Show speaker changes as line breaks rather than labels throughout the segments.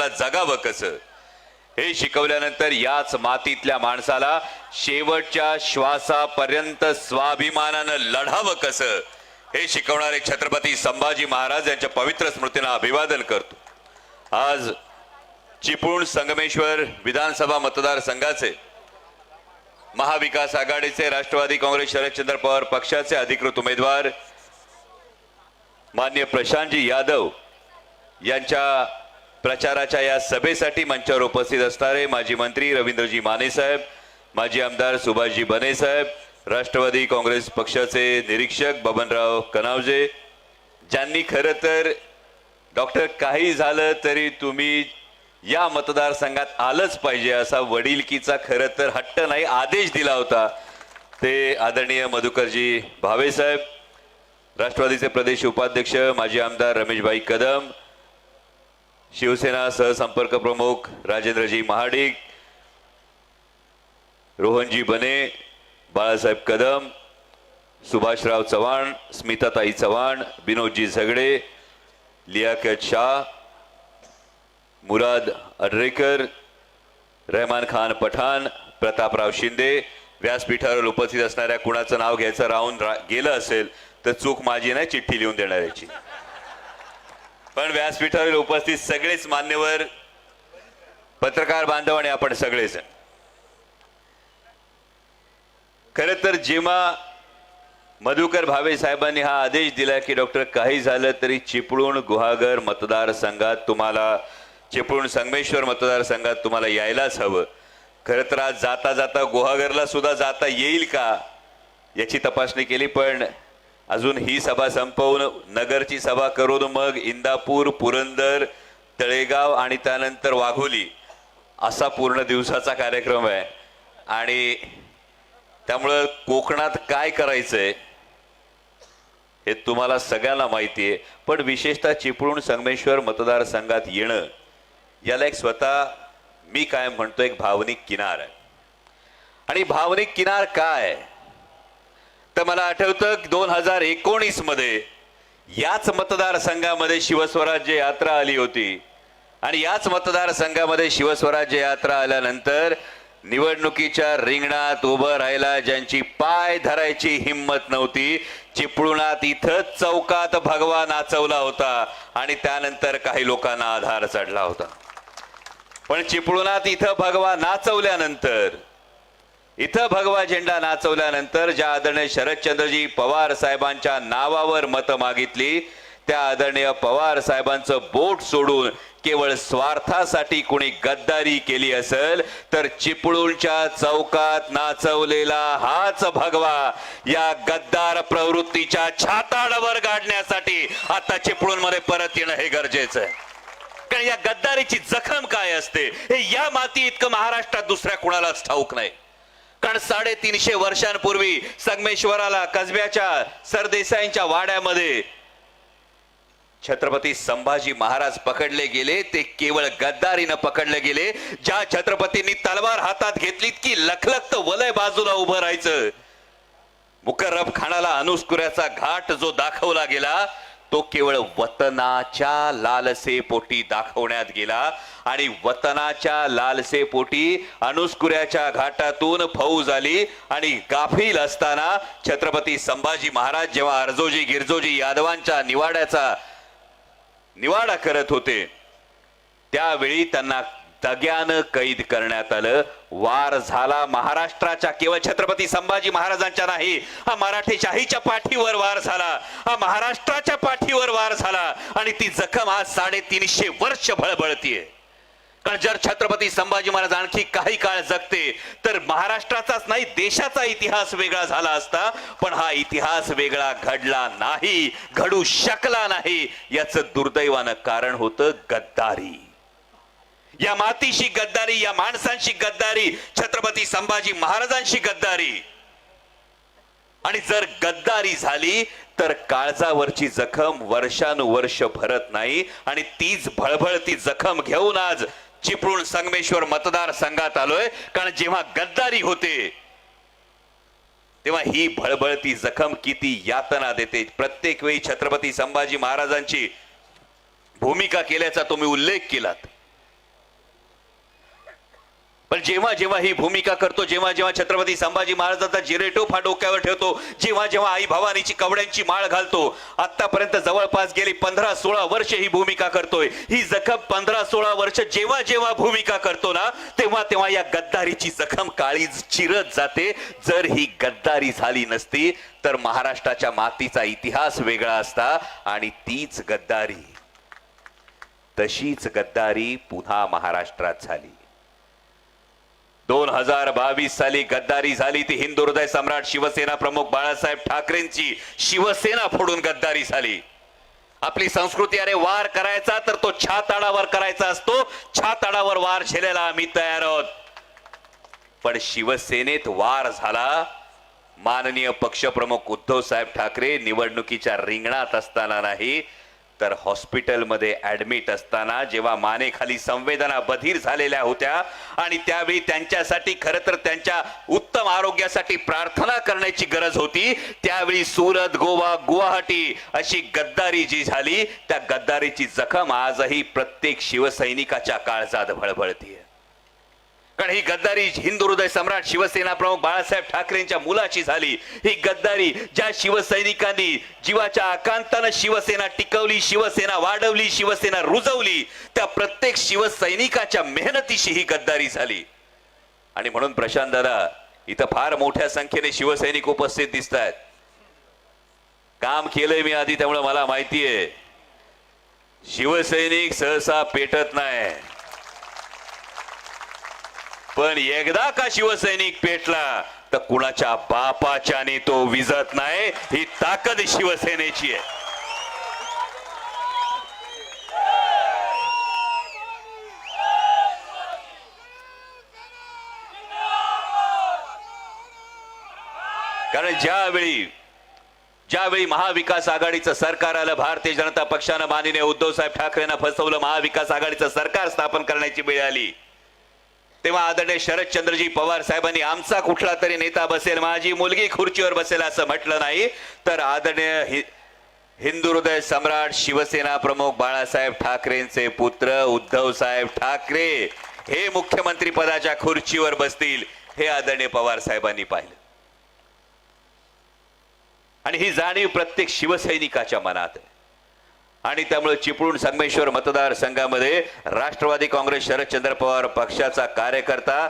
माणसाला जगावं कसं? हे शिकवल्यानंतर याच मातीतल्या माणसाला शेवटच्या श्वासापर्यंत स्वाभिमानानं लढावं कसं? हे शिकवणारे छत्रपती संभाजी महाराज यांच्या पवित्र स्मृतींना अभिवादन करतो. आज चिपळूण संगमेश्वर विधानसभा मतदारसंघाचे महाविकास आघाडीचे राष्ट्रवादी काँग्रेस शरदचंद्र पवार पक्षाचे अधिकृत उमेदवार मान्य प्रशांतजी यादव यांच्या प्रचाराच्या या सभेसाठी मंचावर उपस्थित असणारे माजी मंत्री रवींद्रजी माने साहेब माजी आमदार सुभाषजी बने साहेब राष्ट्रवादी काँग्रेस पक्षाचे निरीक्षक बबनराव कनावजे ज्यांनी खरं तर डॉक्टर काही झालं तरी तुम्ही या मतदारसंघात आलंच पाहिजे असा वडीलकीचा खरं तर हट्ट नाही आदेश दिला होता. ते आदरणीय मधुकरजी भावे साहेब राष्ट्रवादीचे प्रदेश उपाध्यक्ष माजी आमदार रमेशभाई कदम शिवसेना सहसंपर्क प्रमुख राजेंद्रजी महाडिक रोहनजी बने बाळासाहेब कदम सुभाषराव चव्हाण स्मिताताई चव्हाण विनोदजी झगडे लियाकत शाह मुराद अड्रेकर रहमान खान पठाण प्रतापराव शिंदे व्यासपीठावर उपस्थित असणाऱ्या कुणाचं नाव घ्यायचं राहून रा- गेलं असेल तर चूक माझी नाही चिठ्ठी लिहून देणाऱ्याची पण व्यासपीठावर उपस्थित सगळेच मान्यवर पत्रकार बांधव आणि आपण सगळेच खर तर जेव्हा मधुकर भावे साहेबांनी हा आदेश दिला की डॉक्टर काही झालं तरी चिपळूण गुहागर मतदारसंघात तुम्हाला चिपळूण संगमेश्वर मतदारसंघात तुम्हाला यायलाच हवं. खरं तर आज जाता जाता गुहागरला सुद्धा जाता येईल का याची तपासणी केली पण अजून ही सभा संपवून नगरची सभा करून मग इंदापूर पुरंदर तळेगाव आणि त्यानंतर वाघोली. असा पूर्ण दिवसाचा कार्यक्रम आहे. आणि त्यामुळं कोकणात काय करायचंय हे तुम्हाला सगळ्यांना माहिती आहे. पण विशेषतः चिपळूण संगमेश्वर मतदारसंघात येणं याला एक स्वतः मी काय म्हणतो एक भावनिक किनार आहे. आणि भावनिक किनार काय? मला आठवतं दोन हजार एकोणीसमध्ये याच मतदारसंघामध्ये शिवस्वराज्य यात्रा आली होती. आणि याच मतदारसंघामध्ये शिवस्वराज्य यात्रा आल्यानंतर निवडणुकीच्या रिंगणात उभं राहायला ज्यांची पाय धरायची हिंमत नव्हती. चिपळुणात इथं चौकात भगवा नाचवला होता आणि त्यानंतर काही लोकांना आधार चढला होता. पण चिपळुणात इथं भगवा नाचवल्यानंतर इथं भगवा झेंडा नाचवल्यानंतर ज्या आदरणीय शरदचंद्रजी पवार साहेबांच्या नावावर मतं मागितली त्या आदरणीय पवार साहेबांचं बोट सोडून केवळ स्वार्थासाठी कोणी गद्दारी केली असेल तर चिपळूणच्या चौकात नाचवलेला हाच भगवा या गद्दार प्रवृत्तीच्या छाताडावर गाडण्यासाठी आता चिपळूणमध्ये परत येणं हे गरजेचं आहे. कारण या गद्दारीची जखम काय असते हे या माती इतकं महाराष्ट्रात दुसऱ्या कुणालाच ठाऊक नाही. कारण साडेतीनशे वर्षांपूर्वी संगमेश्वराला कसब्याच्या सरदेसाईंच्या वाड्यामध्ये छत्रपती संभाजी महाराज पकडले गेले. ते केवळ गद्दारीनं पकडले गेले. ज्या छत्रपतींनी तलवार हातात घेतलीत की लखलखत वलय बाजूला उभं राहायचं. मुकर्रब खानाला अनुस्कुऱ्याचा घाट जो दाखवला गेला तो केवळ वतनाच्या लालसेपोटी दाखवण्यात गेला आणि वतनाच्या लालसेपोटी अनुस्कुऱ्याच्या घाटातून फौज आली आणि गाफील असताना छत्रपती संभाजी महाराज जेव्हा अर्जोजी गिरजोजी यादवांच्या निवाड्याचा निवाडा करत होते त्यावेळी त्यांना दग्यानं कैद करण्यात आलं. वार झाला. महाराष्ट्राच्या केवळ छत्रपती संभाजी महाराजांच्या नाही हा मराठी शाहीच्या पाठीवर वार झाला. हा महाराष्ट्राच्या पाठीवर वार झाला. आणि ती जखम आज साडेतीनशे वर्ष भळबळतीये कारण जर छत्रपती संभाजी महाराज आणखी काही काळ जगते तर महाराष्ट्राचाच नाही देशाचा इतिहास वेगळा झाला असता पण हा इतिहास वेगळा घडला नाही घडू शकला नाही याचं दुर्दैवानं कारण होतं गद्दारी. या मातीशी गद्दारी या माणसांशी गद्दारी छत्रपती संभाजी महाराजांशी गद्दारी. आणि जर गद्दारी झाली तर काळजावरची जखम वर्षानुवर्ष भरत नाही आणि तीच भळभळती जखम घेऊन आज चिपळूण संगमेश्वर मतदारसंघात आलोय. कारण जेव्हा गद्दारी होते तेव्हा ही भळभळती जखम किती यातना देते. प्रत्येक वेळी छत्रपती संभाजी महाराजांची भूमिका केल्याचा तुम्ही उल्लेख केलात. पण जेव्हा जेव्हा ही भूमिका करतो जेव्हा जेव्हा छत्रपती संभाजी महाराजांचा जिरेटोफा डोक्यावर ठेवतो जेव्हा जेव्हा आई भवानीची कवड्यांची माळ घालतो आतापर्यंत जवळपास गेली पंधरा सोळा वर्ष ही भूमिका करतोय. ही जखम पंधरा सोळा वर्ष जेव्हा जेव्हा भूमिका करतो ना तेव्हा तेव्हा या गद्दारीची जखम काळी चिरत जाते. जर ही गद्दारी झाली नसती तर महाराष्ट्राच्या मातीचा इतिहास वेगळा असता आणि तीच गद्दारी तशीच गद्दारी पुन्हा महाराष्ट्रात झाली. दोन हजार बावीस साली गद्दारी झाली. ती हिंदू हृदय सम्राट शिवसेना प्रमुख बाळासाहेब ठाकरेंची शिवसेना फोडून गद्दारी झाली. आपली संस्कृती अरे वार करायचा तर तो छाताडावर करायचा असतो. छाताडावर वार झेलायला आम्ही तयार आहोत. पण शिवसेनेत वार झाला. माननीय पक्षप्रमुख उद्धव साहेब ठाकरे निवडणुकीच्या रिंगणात असताना नाही. तर हॉस्पिटलमध्ये ऍडमिट असताना जेव्हा मानेखाली संवेदना बधीर झालेल्या होत्या आणि त्यावेळी त्यांच्यासाठी खरं तर त्यांच्या उत्तम आरोग्यासाठी प्रार्थना करण्याची गरज होती त्यावेळी सुरत गोवा गुवाहाटी अशी गद्दारी जी झाली त्या गद्दारीची जखम आजही प्रत्येक शिवसैनिकाच्या काळजात भळभळतीये. कारण ही गद्दारी हिंदू हृदय सम्राट शिवसेना प्रमुख बाळासाहेब ठाकरेंच्या मुलाची झाली. ही गद्दारी ज्या शिवसैनिकांनी जीवाच्या आकांतानं शिवसेना टिकवली शिवसेना वाढवली शिवसेना रुजवली त्या प्रत्येक शिवसैनिकाच्या मेहनतीशी ही गद्दारी झाली. आणि म्हणून प्रशांत दादा इथं फार मोठ्या संख्येने शिवसैनिक उपस्थित दिसत आहेत काम केलंय मी आधी त्यामुळे मला माहितीये. शिवसैनिक सहसा पेटत नाही पण एकदा का शिवसैनिक पेटला तर कुणाच्या बापाच्याने तो विजत नाही ही ताकद शिवसेनेची आहे. कारण ज्यावेळी ज्यावेळी महाविकास आघाडीचं सरकार आलं भारतीय जनता पक्षानं माननीय उद्धव साहेब ठाकरेंना फसवलं महाविकास आघाडीचं सरकार स्थापन करण्याची वेळ आली. तेव्हा आदरणीय शरदचंद्रजी पवार साहेबांनी आमचा कुठला तरी नेता बसेल माझी मुलगी खुर्चीवर बसेल असं म्हटलं नाही. तर आदरणीय हिंदू हृदय सम्राट शिवसेना प्रमुख बाळासाहेब ठाकरेंचे पुत्र उद्धव साहेब ठाकरे हे मुख्यमंत्री पदाच्या खुर्चीवर बसतील हे आदरणीय पवार साहेबांनी पाहिलं. आणि ही जाणीव प्रत्येक शिवसैनिकाच्या मनात आहे. आणि त्यामुळे चिपळूण संगमेश्वर मतदारसंघामध्ये राष्ट्रवादी काँग्रेस शरदचंद्र पवार पक्षाचा कार्यकर्ता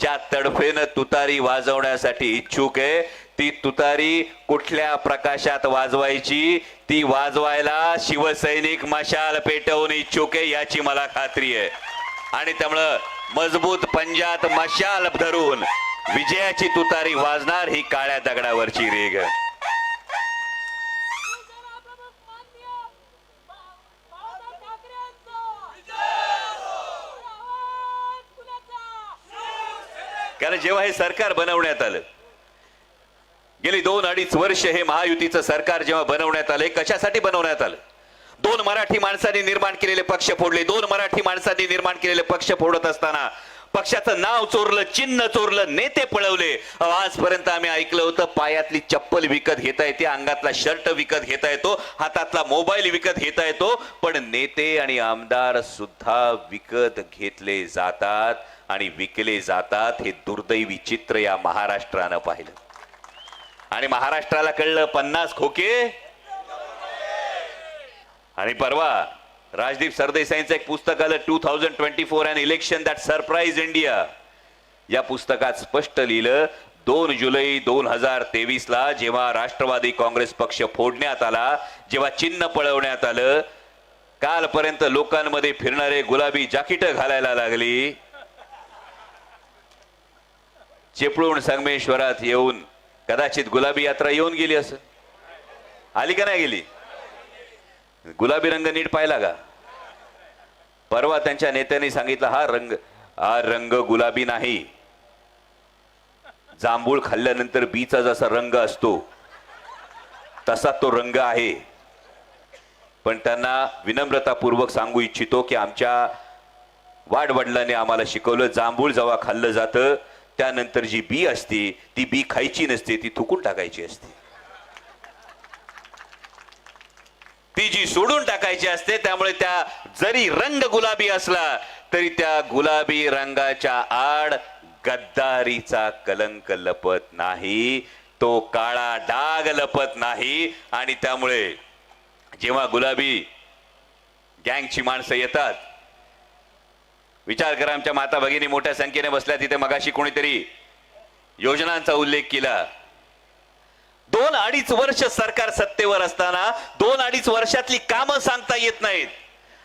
ज्या तडफेनं तुतारी वाजवण्यासाठी इच्छुक आहे ती तुतारी कुठल्या प्रकाशात वाजवायची? ती वाजवायला शिवसैनिक मशाल पेटवून इच्छुक आहे याची मला खात्री आहे. आणि त्यामुळं मजबूत पंजात मशाल धरून विजयाची तुतारी वाजणार ही काळ्या दगडावरची रेग जेव्हा हे सरकार बनवण्यात आलं गेली दोन अडीच वर्ष हे महायुतीचं सरकार जेव्हा बनवण्यात आलं कशासाठी बनवण्यात आलं? दोन मराठी माणसांनी निर्माण केलेले पक्ष फोडले. दोन मराठी माणसांनी निर्माण केलेले पक्ष फोडत असताना पक्षाचं नाव चोरलं चिन्ह चोरलं नेते पळवले. आजपर्यंत आम्ही ऐकलं होतं पायातली चप्पल विकत घेता येते अंगातला शर्ट विकत घेता येतो हातातला मोबाईल विकत घेता येतो पण नेते आणि आमदार सुद्धा विकत घेतले जातात. आणि विकले जातात हे दुर्दैवी चित्र या महाराष्ट्रानं पाहिलं. आणि महाराष्ट्राला कळलं पन्नास खोके. आणि परवा राजदीप सरदेसाईंचं एक पुस्तक आलं two thousand twenty four and election that surprise India या पुस्तकात स्पष्ट लिहिलं दोन जुलै दोन हजार तेवीस ला जेव्हा राष्ट्रवादी काँग्रेस पक्ष फोडण्यात आला जेव्हा चिन्ह पळवण्यात आलं कालपर्यंत लोकांमध्ये फिरणारे गुलाबी जाकीट घालायला लागली. चिपळूण संगमेश्वरात येऊन कदाचित गुलाबी यात्रा येऊन गेली असं. आली का नाही गेली? गुलाबी रंग नीट पाहिला का? परवा त्यांच्या नेत्यांनी सांगितलं हा रंग हा रंग गुलाबी नाही. जांभूळ खाल्ल्यानंतर बीचा जसा रंग असतो तसा तो रंग आहे. पण त्यांना विनम्रतापूर्वक सांगू इच्छितो की आमच्या वाडवडिलांनी आम्हाला शिकवलं जांभूळ जेव्हा खाल्लं जातं त्यानंतर जी बी असते ती बी खायची नसते ती थुकून टाकायची असते. ती जी सोडून टाकायची असते त्यामुळे त्या जरी रंग गुलाबी असला तरी त्या गुलाबी रंगाच्या आड गद्दारीचा कलंक लपत नाही. तो काळा डाग लपत नाही. आणि त्यामुळे जेव्हा गुलाबी गँगची माणसं येतात विचार करा आमच्या माता भगिनी मोठ्या संख्येने बसल्या तिथे मगाशी कोणीतरी योजनांचा उल्लेख केला. दोन अडीच वर्ष सरकार सत्तेवर असताना दोन अडीच वर्षातली कामं सांगता येत नाहीत.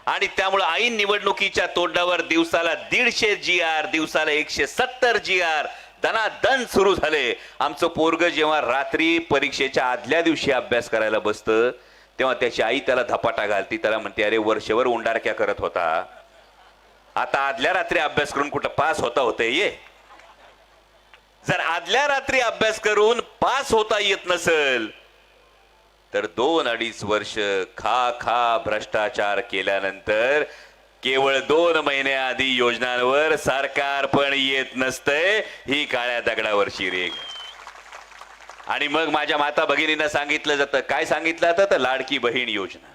आणि त्यामुळे ऐन निवडणुकीच्या तोंडावर दिवसाला दीडशे जी आर दिवसाला एकशे सत्तर जी आर दनादन सुरू झाले. आमचं पोरग जेव्हा रात्री परीक्षेच्या आदल्या दिवशी अभ्यास करायला बसतं तेव्हा त्याची आई त्याला धपाटा घालती त्याला म्हणते अरे वर्षभर उंडारक्या करत होता. आता आदल्या रात्री अभ्यास करून कुठं पास होता होते ये. जर आदल्या रात्री अभ्यास करून पास होता येत नसेल तर दोन अडीच वर्ष खा खा भ्रष्टाचार केल्यानंतर केवळ दोन महिन्याआधी योजनांवर सरकार पण येत नसतंय ही काळ्या दगडावरची रेग आणि मग माझ्या माता भगिनींना सांगितलं जातं. काय सांगितलं जातं? तर लाडकी बहीण योजना.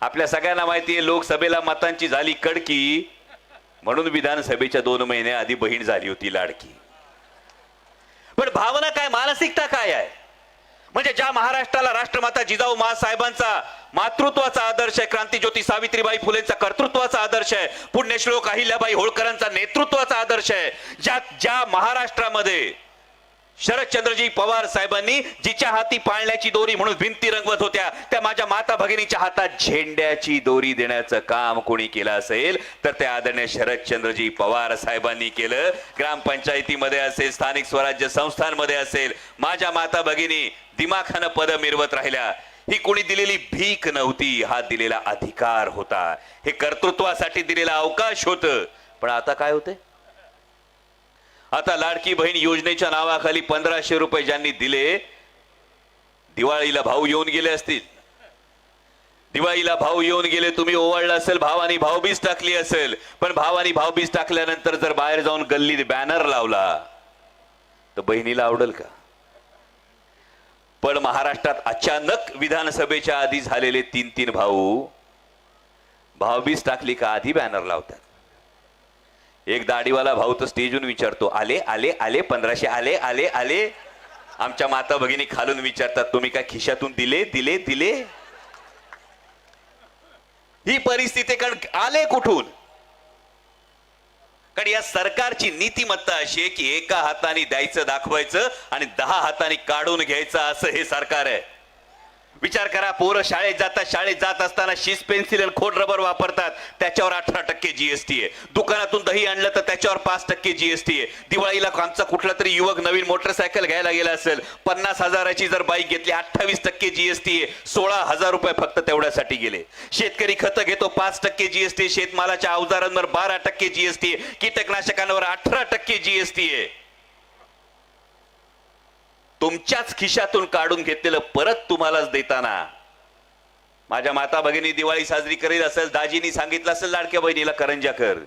आपल्या सगळ्यांना माहिती आहे लोकसभेला मतांची झाली कडकी. म्हणून विधानसभेच्या दोन महिन्याआधी बहीण झाली होती लाडकी. पण भावना काय मानसिकता काय आहे? म्हणजे ज्या महाराष्ट्राला राष्ट्रमाता जिजाऊ साहेबांचा मातृत्वाचा आदर्श आहे क्रांतीज्योती सावित्रीबाई फुलेंचा कर्तृत्वाचा आदर्श आहे पुण्यश्लोक अहिल्याबाई होळकरांचा नेतृत्वाचा आदर्श आहे ज्या ज्या महाराष्ट्रामध्ये शरदचंद्रजी पवार साहेबांनी जिच्या हाती पाळण्याची दोरी म्हणून भिंती रंगवत होत्या त्या माझ्या माता भगिनीच्या हातात झेंड्याची दोरी देण्याचं काम कोणी केलं असेल तर त्या आदरणीय शरदचंद्रजी पवार साहेबांनी केलं. ग्रामपंचायतीमध्ये असेल स्थानिक स्वराज्य संस्थांमध्ये असेल माझ्या माता भगिनी दिमाखानं पद मिरवत राहिल्या. ही कोणी दिलेली भीक नव्हती हा दिलेला अधिकार होता. हे कर्तृत्वासाठी दिलेला अवकाश होत. पण आता काय होते आता लाडकी बहीण योजनेच्या नावाखाली पंधराशे रुपये ज्यांनी दिले दिवाळीला भाऊ येऊन गेले असतील. दिवाळीला भाऊ येऊन गेले तुम्ही ओवाळला असेल भावानी भाऊबीज टाकली असेल. पण भावानी भाऊबीज टाकल्यानंतर जर बाहेर जाऊन गल्लीत बॅनर लावला तर बहिणीला आवडेल का? पण महाराष्ट्रात अचानक विधानसभेच्या आधी झालेले तीन तीन भाऊ भाऊबीज टाकली का आधी बॅनर लावतात? एक दाढीवाला भाऊ तर स्टेजून विचारतो आले आले आले पंधराशे आले आले आले? आमच्या माता भगिनी खालून विचारतात तुम्ही काय खिशातून दिले दिले दिले? ही परिस्थिती कारण आले कुठून? कारण या सरकारची नीतिमत्ता अशी आहे की एका हाताने द्यायचं दाखवायचं आणि दहा हाताने काढून घ्यायचं असं हे सरकार आहे. विचार करा पोरं शाळेत जातात शाळेत जात असताना शीस पेन्सिल आणि खोड रबर वापरतात त्याच्यावर अठरा टक्के जीएसटी आहे. दुकानातून दही आणलं तर त्याच्यावर पाच टक्के जीएसटी आहे. दिवाळीला आमचा कुठला तरी युवक नवीन मोटरसायकल घ्यायला गेला असेल पन्नास हजाराची जर बाईक घेतली अठ्ठावीस टक्के जीएसटी आहे. सोळा हजार रुपये फक्त तेवढ्यासाठी गेले. शेतकरी खतं घेतो पाच टक्के जीएसटी शेतमालाच्या अवजारांवर बारा टक्के जीएसटी आहे. कीटकनाशकांवर अठरा टक्के जीएसटी आहे. तुमच्याच खिशातून काढून घेतलेलं परत तुम्हालाच देताना. माझ्या माता भगिनी दिवाळी साजरी करीत असेल दाजीनी सांगितलं असेल लाडक्या बहिणीला करंजा कर.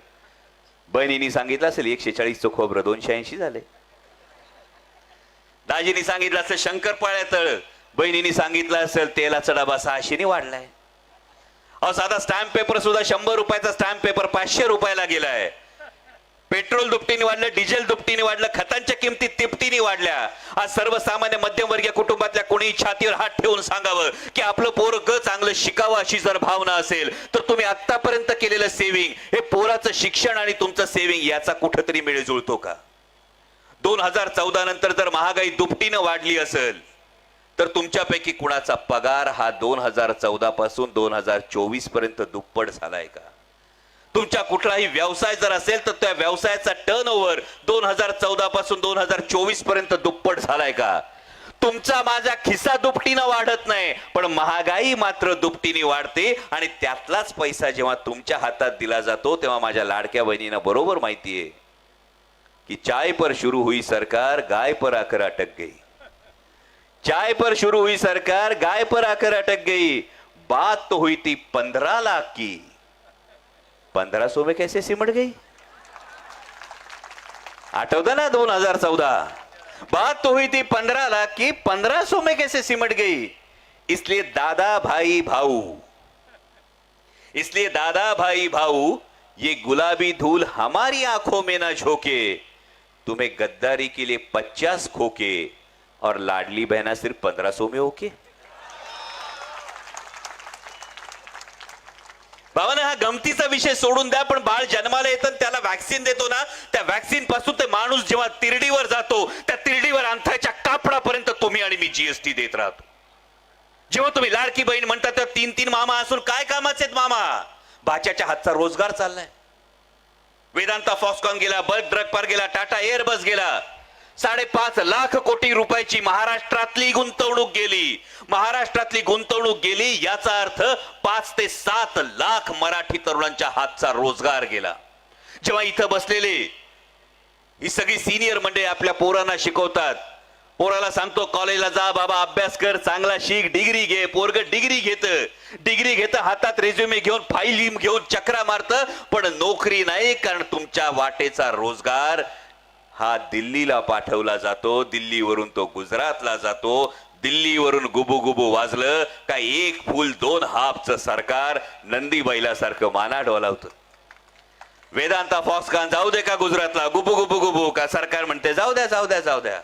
बहिणीनी सांगितलं असेल एकशे चाळीसचं खोबरं दोनशे ऐंशी झाले. दाजीनी सांगितलं असेल शंकरपाळ्या तळ. बहिणीनी सांगितलं असेल तेलाचा डबा सहाशेने वाढलाय. अहो साधा स्टॅम्प पेपर सुद्धा शंभर रुपयाचा स्टॅम्प पेपर पाचशे रुपयाला गेलाय. पेट्रोल दुपटीने वाढलं डिझेल दुपटीने वाढलं खतांच्या किमती तिपटीने वाढल्या. आज सर्वसामान्य मध्यमवर्गीय कुटुंबातल्या कोणी छातीवर हात ठेवून सांगावं की आपलं पोरग चांगलं शिकावं अशी जर भावना असेल तर तुम्ही आतापर्यंत केलेलं सेव्हिंग हे पोराचं शिक्षण आणि तुमचं सेव्हिंग याचा कुठंतरी मेळ जुळतो का? दोन हजार चौदा नंतर जर महागाई दुपटीनं वाढली असेल तर तुमच्यापैकी कुणाचा पगार हा दोन हजार चौदा पासून दोन हजार चोवीसपर्यंत दुप्पट झालाय का? तुमच्या कुठलाही व्यवसाय जर असेल तर त्या व्यवसायाचा टर्न ओव्हर दोन हजार चौदा पासून दोन हजार चोवीसपर्यंत दुप्पट झालाय का? तुमचा माझा खिसा दुपटीनं वाढत नाही पण महागाई मात्र दुपटीने वाढते आणि त्यातलाच पैसा जेव्हा तुमच्या हातात दिला जातो तेव्हा माझ्या लाडक्या बहिणीनं बरोबर माहितीये की चाय पर शुरू हुई सरकार गाय पर आकर अटक गई. चाय पर शुरू हुई सरकार गाय पर आकर अटक गई. बात तो हुई थी पंद्रह लाख की. पंद्रह सौ में कैसे सिमट गई? आठवतं ना दोन हज़ार चौदह बात तो हुई थी पंद्रह लाख की पंद्रह सौ में कैसे सिमट गई? इसलिए दादा भाई भाऊ। इसलिए दादा भाई भाऊ, ये गुलाबी धूल हमारी आँखों में ना झोंके। तुम्हें गद्दारी के लिए पचास खोके और लाडली बहना सिर्फ़ पंद्रह सौ में ओके। बाबाने हा गमतीचा विषय सोडून द्या पण बाळ जन्माला येतं आणि त्याला व्हॅक्सिन देतो ना त्या व्हॅक्सिनपासून ते माणूस जेव्हा तिरडीवर जातो त्या तिरडीवर अंथाच्या कापडापर्यंत तुम्ही आणि मी जीएसटी देत राहतो. जेव्हा तुम्ही लाडकी बहीण म्हणता तेव्हा तीन तीन मामा असून काय कामाचे आहेत मामा? भाच्याच्या हातचा रोजगार चाललाय. वेदांता फॉस्कॉन गेला बल्क ड्रग पार गेला टाटा एअरबस गेला. साडेपाच लाख कोटी रुपयाची महाराष्ट्रातली गुंतवणूक गेली. महाराष्ट्रातली गुंतवणूक गेली याचा अर्थ पाच ते सात लाख मराठी तरुणांच्या हातचा रोजगार गेला. जेव्हा इथं बसलेले ही सगळी सिनियर मंडळी आपल्या पोरांना शिकवतात. पोराला सांगतो कॉलेजला जा बाबा अभ्यास कर चांगला शिक डिग्री घे पोरग डिग्री घेत. डिग्री घेत हातात रेझ्युमे घेऊन फाईल घेऊन चक्रा मारत पण नोकरी नाही कारण तुमच्या वाटेचा रोजगार हा दिल्लीला पाठवला जातो. दिल्लीवरून तो गुजरातला जातो. दिल्लीवरून गुबुगुबू वाजलं. का एक फुल दोन हाफचं सरकार नंदी सारखं माना डोलावतं वेदांता फॉक्सकान जाऊ दे का गुजरातला? गुबू गुबू गुबू का सरकार म्हणते जाऊ द्या जाऊ द्या जाऊ द्या.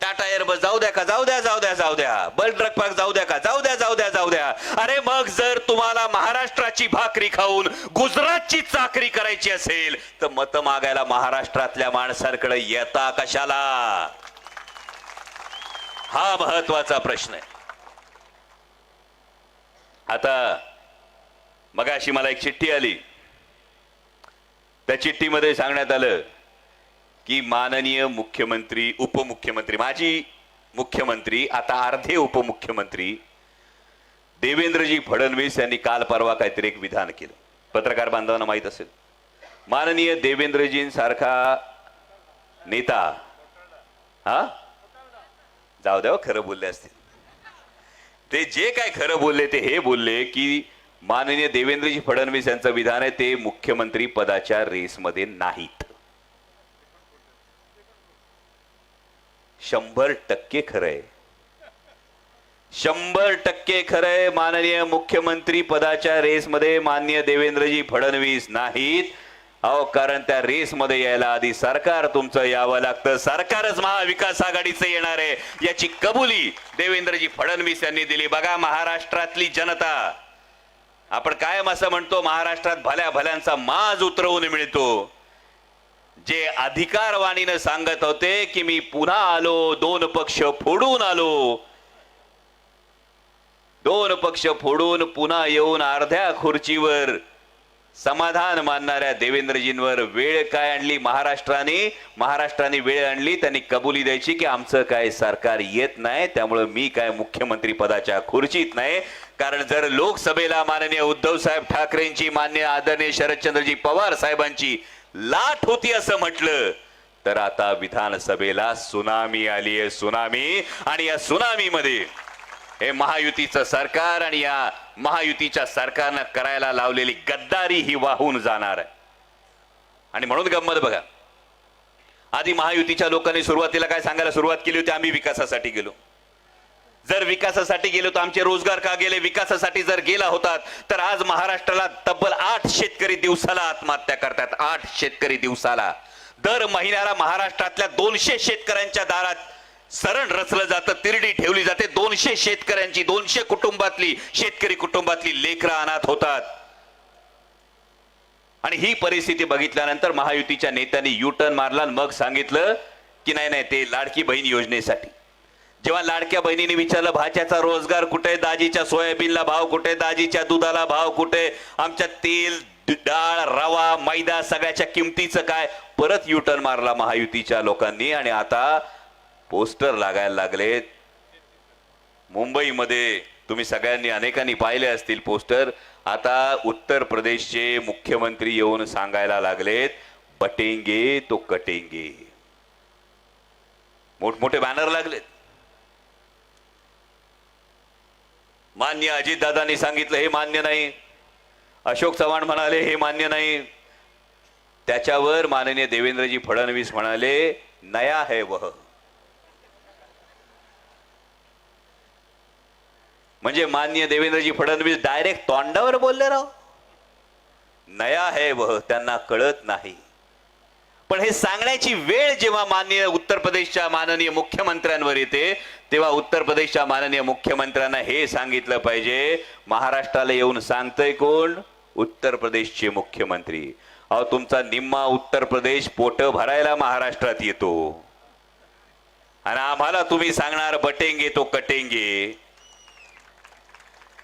टाटा एअरबस जाऊ द्या का? जाऊ द्या जाऊ द्या जाऊ द्या. बल ट्रक पार्क जाऊ द्या का? जाऊ द्या जाऊ द्या जाऊ द्या. अरे मग जर तुम्हाला महाराष्ट्राची भाकरी खाऊन गुजरातची चाकरी करायची असेल तर मत मागायला महाराष्ट्रातल्या माणसांकडे येता कशाला? हा महत्त्वाचा प्रश्न आहे. आता मगाशी मला एक चिठ्ठी आली. त्या चिठ्ठीमध्ये सांगण्यात आलं की माननीय मुख्यमंत्री उपमुख्यमंत्री माजी मुख्यमंत्री आता अर्धे उपमुख्यमंत्री देवेंद्रजी फडणवीस यांनी काल परवा काहीतरी एक विधान केलं. पत्रकार बांधवांना माहीत असेल. माननीय देवेंद्रजींसारखा नेता हा? जाऊ द्या हो, खरं बोलले असतील. ते जे काय खरं बोलले ते हे बोलले की माननीय देवेंद्रजी फडणवीस यांचं विधान आहे ते मुख्यमंत्री पदाच्या रेसमध्ये नाहीत. शंभर टक्के खरंय. शंभर टक्के खरंय. माननीय मुख्यमंत्री पदाच्या रेसमध्ये मान्य देवेंद्रजी फडणवीस नाहीत. अहो कारण त्या रेसमध्ये यायला आधी सरकार तुमचं यावं लागतं. सरकारच महाविकास आघाडीचं येणार आहे. याची कबुली देवेंद्रजी फडणवीस यांनी दिली. बघा महाराष्ट्रातली जनता. आपण कायम असं म्हणतो महाराष्ट्रात भल्या भल्यांचा माज उतरवून मिळतो. जे अधिकारवाणीनं सांगत होते की मी पुन्हा आलो दोन पक्ष फोडून आलो. दोन पक्ष फोडून पुन्हा येऊन अर्ध्या खुर्चीवर समाधान मानणाऱ्या देवेंद्रजींवर वेळ काय आणली महाराष्ट्राने? महाराष्ट्राने वेळ आणली त्यांनी कबुली द्यायची की आमचं काय सरकार येत नाही त्यामुळं मी काय मुख्यमंत्री पदाच्या खुर्चीत नाही. कारण जर लोकसभेला माननीय उद्धव साहेब ठाकरेंची मान्य आदरणीय शरदचंद्रजी पवार साहेबांची लाट होती असं म्हटलं. तर आता विधानसभेला सुनामी आली आहे सुनामी. आणि या सुनामीमध्ये हे महायुतीचं सरकार आणि या महायुतीच्या सरकारनं करायला लावलेली गद्दारी ही वाहून जाणार आहे. आणि म्हणून गंमत बघा. आधी महायुतीच्या लोकांनी सुरुवातीला काय सांगायला सुरुवात केली होती? आम्ही विकासासाठी गेलो. जर विकासासाठी गेलो तर आमचे रोजगार का गेले विकासासाठी जर गेला होतात तर आज महाराष्ट्राला तब्बल आठ शेतकरी दिवसाला आत्महत्या करतात. आठ शेतकरी दिवसाला. दर महिन्याला महाराष्ट्रातल्या दोनशे शेतकऱ्यांच्या दारात सरण रचलं जातं तिरडी ठेवली जाते. दोनशे शेतकऱ्यांची दोनशे कुटुंबातली शेतकरी कुटुंबातली लेकरं अनाथ होतात. आणि ही परिस्थिती बघितल्यानंतर महायुतीच्या नेत्यांनी युटर्न मारला मग सांगितलं की नाही नाही ते लाडकी बहीण योजनेसाठी. जेव्हा लाडक्या बहिणीने विचारलं भाच्याचा रोजगार कुठे? दाजीच्या सोयाबीनला भाव कुठे? दाजीच्या दुधाला भाव कुठे? आमच्या तेल डाळ रवा मैदा सगळ्याच्या किमतीचं काय? परत युटर्न मारला महायुतीच्या लोकांनी आणि आता पोस्टर लागायला लागलेत मुंबईमध्ये तुम्ही सगळ्यांनी अनेकांनी पाहिले असतील पोस्टर. आता उत्तर प्रदेशचे मुख्यमंत्री येऊन सांगायला लागलेत बटेंगे तो कटेंगे. मोठमोठे बॅनर लागलेत. मान्य अजितदादांनी सांगितलं हे मान्य नाही. अशोक चव्हाण म्हणाले हे मान्य नाही. त्याच्यावर माननीय देवेंद्रजी फडणवीस म्हणाले नया है वह. म्हणजे मान्य देवेंद्रजी फडणवीस डायरेक्ट तोंडावर बोलले राव. नया है वह त्यांना कळत नाही. पण हे सांगण्याची वेळ जेव्हा माननीय उत्तर प्रदेशच्या माननीय मुख्यमंत्र्यांवर येते तेव्हा उत्तर प्रदेशच्या माननीय मुख्यमंत्र्यांना हे सांगितलं पाहिजे महाराष्ट्राला येऊन सांगतय कोण? उत्तर प्रदेशचे मुख्यमंत्री. अहो तुमचा निम्मा उत्तर प्रदेश पोट भरायला महाराष्ट्रात येतो. आणि आम्हाला तुम्ही सांगणार बटेंगे तो कटेंगे.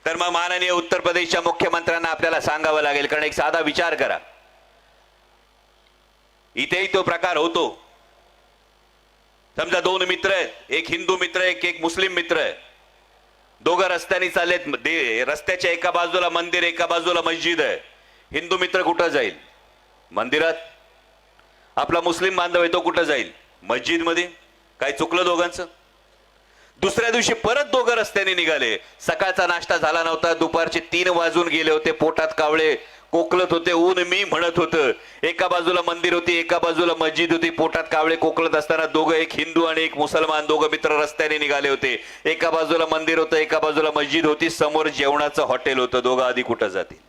तर मग माननीय उत्तर प्रदेशच्या मुख्यमंत्र्यांना आपल्याला सांगावं लागेल कारण एक साधा विचार करा. इथेही तो प्रकार होतो. समजा दोन मित्र आहेत एक हिंदू मित्र एक एक मुस्लिम मित्र आहे. दोघं रस्त्याने चालेत रस्त्याच्या एका बाजूला मंदिर एका बाजूला मस्जिद आहे. हिंदू मित्र कुठं जाईल? मंदिरात. आपला मुस्लिम बांधव आहे तो कुठं जाईल? मस्जिदमध्ये काय चुकलं दोघांचं? दुसऱ्या दिवशी परत दोघं रस्त्याने निघाले. सकाळचा नाश्ता झाला नव्हता दुपारचे तीन वाजून गेले होते पोटात कावळे. कोकलत होते ऊन मी म्हणत होतं. एका बाजूला मंदिर होती एका बाजूला मस्जिद होती. पोटात कावळे कोकलत असताना दोघं एक हिंदू आणि एक मुसलमान दोघं मित्र रस्त्याने निघाले होते. एका बाजूला मंदिर होतं एका बाजूला मस्जिद होती. समोर जेवणाचं हॉटेल होतं. दोघं आधी कुठं जातील?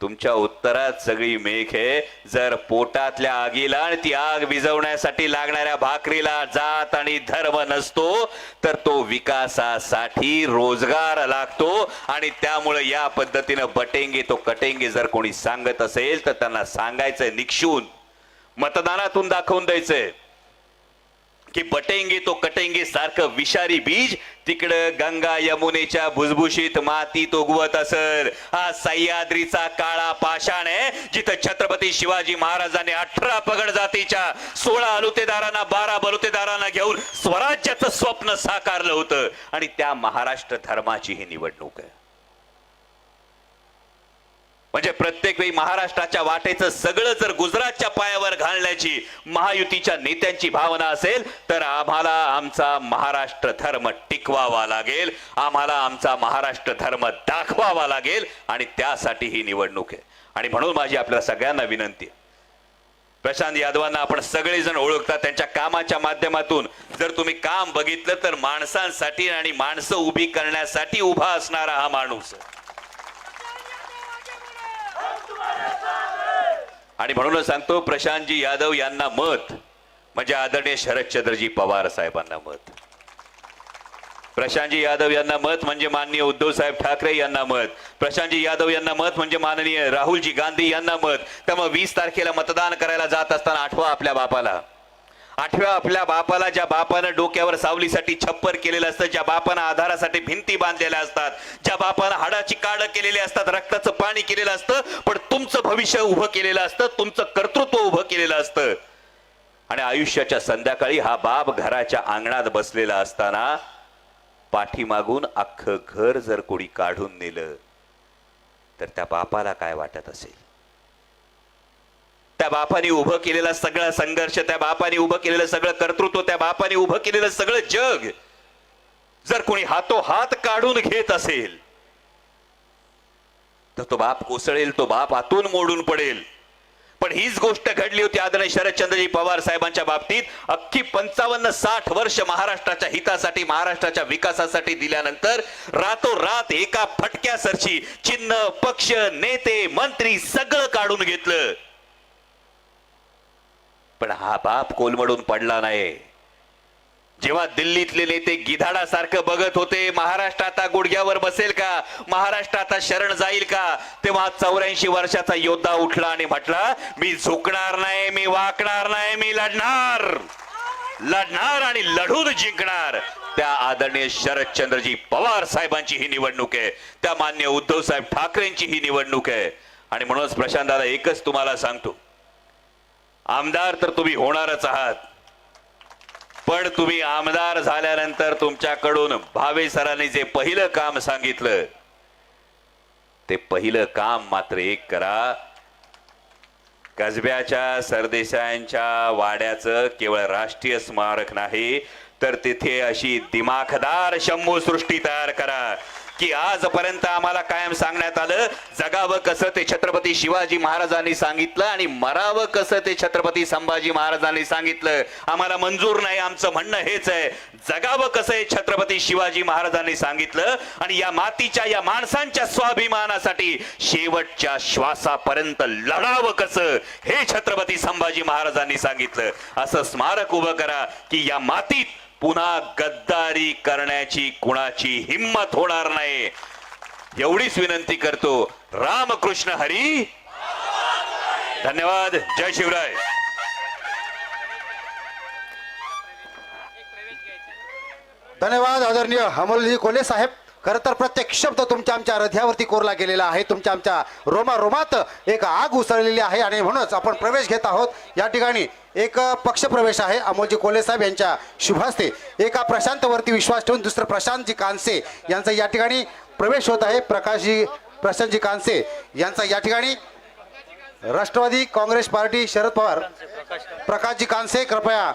तुमच्या उत्तरात सगळी मेघ आहे जर पोटातल्या आगीला आणि ती आग विझवण्यासाठी लागणाऱ्या भाकरीला जात आणि धर्म नसतो तर तो विकासासाठी रोजगार लागतो आणि त्यामुळे या पद्धतीनं बटेंगे तो कटेंगे जर कोणी सांगत असेल तर त्यांना सांगायचंय निक्षून. मतदानातून दाखवून द्यायचंय. की बटेंगे तो कटेंगे सारखं विषारी बीज. तिकडं गंगा यमुनेच्या भुसभुशीत मातीत उगवत असल हा सह्याद्रीचा काळा पाषाण आहे जिथं छत्रपती शिवाजी महाराजांनी अठरा पगड जातीच्या सोळा अलुतेदारांना बारा बलुतेदारांना घेऊन स्वराज्याचं स्वप्न साकारलं होतं. आणि त्या महाराष्ट्र धर्माची ही निवडणूक आहे. म्हणजे प्रत्येक वेळी महाराष्ट्राच्या वाटेचं सगळं जर गुजरातच्या पायावर घालण्याची महायुतीच्या नेत्यांची भावना असेल तर आम्हाला आमचा महाराष्ट्र धर्म टिकवावा लागेल. आम्हाला आमचा महाराष्ट्र धर्म दाखवावा लागेल आणि त्यासाठी ही निवडणूक आहे. आणि म्हणून माझी आपल्या सगळ्यांना विनंती आहे. प्रशांत यादवांना आपण सगळेजण ओळखता त्यांच्या कामाच्या माध्यमातून जर तुम्ही काम बघितलं तर माणसांसाठी आणि माणसं उभी करण्यासाठी उभा असणारा हा माणूस आहे. आणि म्हणूनच सांगतो प्रशांतजी यादव यांना मत म्हणजे आदरणीय शरदचंद्रजी पवार साहेबांना मत. प्रशांतजी यादव यांना मत म्हणजे माननीय उद्धव साहेब ठाकरे यांना मत. प्रशांतजी यादव यांना मत म्हणजे माननीय राहुलजी गांधी यांना मत. त्यामुळे वीस तारखेला मतदान करायला जात असताना आठवा आपल्या बापाला. आठव्या आपल्या बापाला ज्या बापानं डोक्यावर सावलीसाठी छप्पर केलेलं असतं ज्या बापानं आधारासाठी भिंती बांधलेल्या असतात ज्या बापानं हाडाची काढ केलेली असतात रक्ताचं पाणी केलेलं असतं पण तुमचं भविष्य उभं केलेलं असतं तुमचं कर्तृत्व उभं केलेलं असतं. आणि आयुष्याच्या संध्याकाळी हा बाप घराच्या अंगणात बसलेला असताना पाठीमागून अख्खं घर जर कोणी काढून नेलं तर त्या बापाला काय वाटत असेल? त्या बापाने उभं केलेला सगळा संघर्ष त्या बापाने उभं केलेलं सगळं कर्तृत्व त्या बापाने उभं केलेलं सगळं जग जर कोणी हातो हात काढून घेत असेल तर तो बाप कोसळेल तो बाप आतून मोडून पडेल. पण हीच गोष्ट घडली होती आदरणीय शरदचंद्रजी पवार साहेबांच्या बाबतीत. अख्खी पंचावन्न साठ वर्ष महाराष्ट्राच्या हितासाठी महाराष्ट्राच्या विकासासाठी दिल्यानंतर रातोरात एका फटक्यासरशी चिन्ह पक्ष नेते मंत्री सगळं काढून घेतलं. पण हा बाप कोलमडून पडला नाही. जेव्हा दिल्लीतले नेते गिधाडासारखं बघत होते महाराष्ट्र आता गुडघ्यावर बसेल का? महाराष्ट्र आता शरण जाईल का? तेव्हा चौऱ्याऐंशी वर्षाचा योद्धा उठला आणि म्हटला मी झुकणार नाही मी वाकणार नाही मी लढणार. लढणार आणि लढून जिंकणार. त्या आदरणीय शरदचंद्रजी पवार साहेबांची ही निवडणूक आहे. त्या मान्य उद्धव साहेब ठाकरेंची ही निवडणूक आहे. आणि म्हणूनच प्रशांत दादा एकच तुम्हाला सांगतो. आमदार तर तुम्ही होणारच आहात. पण तुम्ही आमदार झाल्यानंतर तुमच्याकडून भावे सरांनी जे पहिलं काम सांगितलं ते पहिलं काम मात्र एक करा. कसब्याच्या सरदेसायांच्या वाड्याचं केवळ राष्ट्रीय स्मारक नाही तर तिथे अशी दिमाखदार शंभू सृष्टी तयार करा. की आजपर्यंत आम्हाला कायम सांगण्यात आलं जगावं कसं ते छत्रपती शिवाजी महाराजांनी सांगितलं आणि मरावं कसं ते छत्रपती संभाजी महाराजांनी सांगितलं आम्हाला मंजूर नाही आमचं म्हणणं हेच आहे. जगावं कसं हे छत्रपती शिवाजी महाराजांनी सांगितलं आणि या मातीच्या या माणसांच्या स्वाभिमानासाठी शेवटच्या श्वासापर्यंत लढावं कसं हे छत्रपती संभाजी महाराजांनी सांगितलं. असं स्मारक उभं करा की या मातीत पुन्हा गद्दारी करण्याची कुणाची हिंमत होणार नाही. एवढीच विनंती करतो. रामकृष्ण हरी. धन्यवाद. जय शिवराय.
धन्यवाद आदरणीय अमोलजी कोले साहेब. खरं तर प्रत्येक शब्द तुमच्या आमच्या हृदयावरती कोरला गेलेला आहे. तुमच्या आमच्या रोमा रोमात एक आग उसळलेली आहे आणि म्हणूनच आपण प्रवेश घेत आहोत. या ठिकाणी एक पक्षप्रवेश आहे. अमोलजी कोल्हे साहेब यांच्या शुभास्ते. एका प्रशांतवरती विश्वास ठेवून दुसरं प्रशांतजी कांसे यांचा या ठिकाणी प्रवेश होत आहे. प्रकाशजी प्रशांतजी कांसे यांचा या ठिकाणी. Rashtravadi Congress party Sharad Pawar. प्रकाशजी कांसे कृपया